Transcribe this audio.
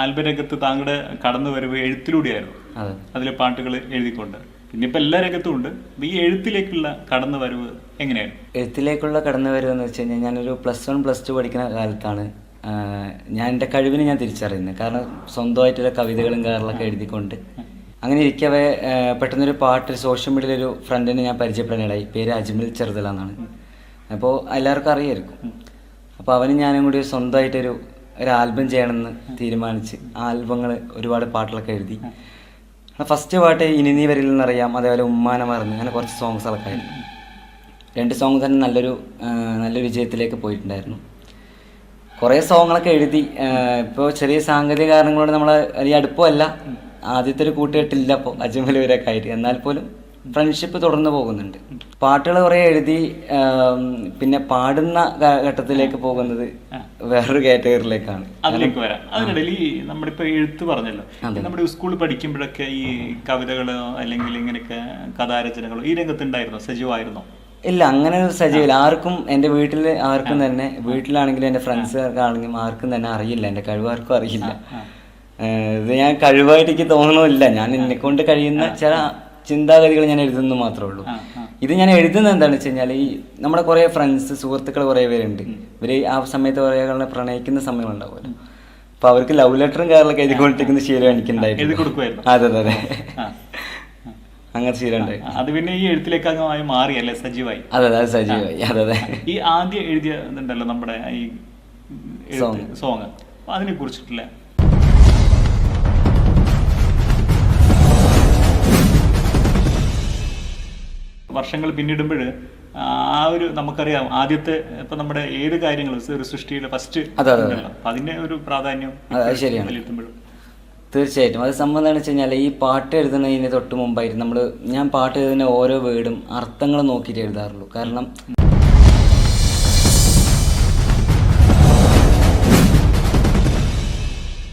Album രംഗത്ത് താങ്കളുടെ കടന്നു വരവ് എഴുത്തിലൂടെയായിരുന്നു. അതെ. അതിലെ പാട്ടുകൾ എഴുതിക്കൊണ്ട്. പിന്നെ ഇപ്പൊ എല്ലാ രംഗത്തും ഉണ്ട്. ഈ എഴുത്തിലേക്കുള്ള കടന്നു വരവ് എങ്ങനെയാണ്? എഴുത്തിലേക്കുള്ള കടന്നു വരവ് എന്ന് വെച്ച് കഴിഞ്ഞാൽ ഞാനൊരു പ്ലസ് വൺ പ്ലസ് ടു പഠിക്കുന്ന കാലത്താണ് ഞാൻ എന്റെ കഴിവിനെ ഞാൻ തിരിച്ചറിയുന്നത്. കാരണം സ്വന്തമായിട്ടുള്ള കവിതകളും കാര്യങ്ങളൊക്കെ എഴുതിക്കൊണ്ട്. അങ്ങനെ ഇരിക്കവേ പെട്ടെന്നൊരു പാട്ട് സോഷ്യൽ മീഡിയയിൽ ഒരു ഫ്രണ്ടിനെ ഞാൻ പരിചയപ്പെടാനിടയായി. പേര് അജ്മൽ ചെറുതല എന്നാണ്. അപ്പോൾ എല്ലാവർക്കും അറിയായിരിക്കും. അപ്പോൾ അവനും ഞാനും കൂടി സ്വന്തമായിട്ടൊരു ഒരു ആൽബം ചെയ്യണമെന്ന് തീരുമാനിച്ച് ആൽബങ്ങൾ ഒരുപാട് പാട്ടുകളൊക്കെ എഴുതി. ഫസ്റ്റ് പാട്ട് ഇനി നീ വരിൽ നിന്നറിയാം അതേപോലെ ഉമ്മാനെ മറന്ന് അങ്ങനെ കുറച്ച് സോങ്സ് ആയിരുന്നു. രണ്ട് സോങ് തന്നെ നല്ലൊരു നല്ല വിജയത്തിലേക്ക് പോയിട്ടുണ്ടായിരുന്നു. കുറേ സോങ്ങുകളൊക്കെ എഴുതി ഇപ്പോൾ ചെറിയ സാങ്കേതിക കാരണങ്ങളോട് നമ്മൾ വലിയ അടുപ്പമല്ല. ആദ്യത്തെ ഒരു കൂട്ടുകെട്ടില്ല അപ്പോൾ അജ്മലൂരൊക്കെ ആയിട്ട്. എന്നാൽ പോലും ഫ്രണ്ട്ഷിപ്പ് തുടർന്ന് പോകുന്നുണ്ട്. പാട്ടുകൾ കുറേ എഴുതി പിന്നെ പാടുന്ന ഘട്ടത്തിലേക്ക് പോകുന്നത് വേറൊരു കാറ്റഗറിയിലേക്കാണ് അതിലേക്ക് വരാം. അതിനിടയിൽ ഈ നമ്മുടെ ഇപ്പൊ എഴുത്ത് പറഞ്ഞല്ലോ. നമ്മുടെ സ്കൂളിൽ പഠിക്കുമ്പോഴൊക്കെ ഈ കവിതകളോ അല്ലെങ്കിൽ ഇങ്ങനെയൊക്കെ കഥാരചനകളോ ഈ രംഗത്തുണ്ടായിരുന്നോ? സജീവമായിരുന്നോ? ഇല്ല അങ്ങനെ ഒരു സജീവില്ല ആർക്കും എന്റെ വീട്ടിൽ ആർക്കും തന്നെ വീട്ടിലാണെങ്കിലും എന്റെ ഫ്രണ്ട്സുകാർക്കാണെങ്കിലും ആർക്കും തന്നെ അറിയില്ല. എന്റെ കഴിവ് ആർക്കും അറിയില്ല ഇത് ഞാൻ കഴിവായിട്ട് എനിക്ക് തോന്നണമില്ല. ഞാൻ എന്നെ കൊണ്ട് കഴിയുന്ന ചില ചിന്താഗതികൾ ഞാൻ എഴുതുന്നു മാത്രമേ ഉള്ളൂ. ഇത് ഞാൻ എഴുതുന്നത് എന്താണെന്ന് വെച്ച് കഴിഞ്ഞാൽ ഈ നമ്മുടെ കുറേ ഫ്രണ്ട്സ് സുഹൃത്തുക്കൾ കുറേ പേരുണ്ട്. ഇവർ ആ സമയത്ത് കുറേ ആളുകളെ പ്രണയിക്കുന്ന സമയങ്ങളുണ്ടാവുമല്ലോ. അപ്പൊ അവർക്ക് ലവ് ലെറ്ററും കാര്യങ്ങളൊക്കെ എഴുതിക്കൊണ്ടിരിക്കുന്ന ശീലം എഴുതി എനിക്കുണ്ടായിരുന്നു അതെ അതെ. അങ്ങനത്തെ ശീലം അത് പിന്നെ ഈ എഴുത്തിലേക്ക് അംഗമായി മാറി അല്ലേ സജീവായി? അതെ അതെ സജീവായി. അതെ അതെ. ഈ ആദ്യം എഴുതിയ ഇതുണ്ടല്ലോ നമ്മുടെ ഈ സോങ് അതിനെ കുറിച്ചിട്ടില്ല? വർഷങ്ങൾ പിന്നിടുമ്പോൾ ആ ഒരു നമുക്കറിയാം ആദ്യത്തെ ഇപ്പൊ നമ്മുടെ ഏത് കാര്യങ്ങൾ ഒരു സൃഷ്ടിയുടെ ഫസ്റ്റ് അതെ, അതെ, അതെ. അതിന്റെ ഒരു പ്രാധാന്യം ശരിയാണ്. തീർച്ചയായിട്ടും അത് സംബന്ധം എന്ന് വെച്ച് കഴിഞ്ഞാൽ ഈ പാട്ട് എഴുതുന്നതിന് തൊട്ട് മുമ്പായിട്ട് നമ്മൾ ഞാൻ പാട്ട് എഴുതുന്ന ഓരോ വേർഡും അർത്ഥങ്ങൾ നോക്കിയിട്ട് എഴുതാറുള്ളൂ കാരണം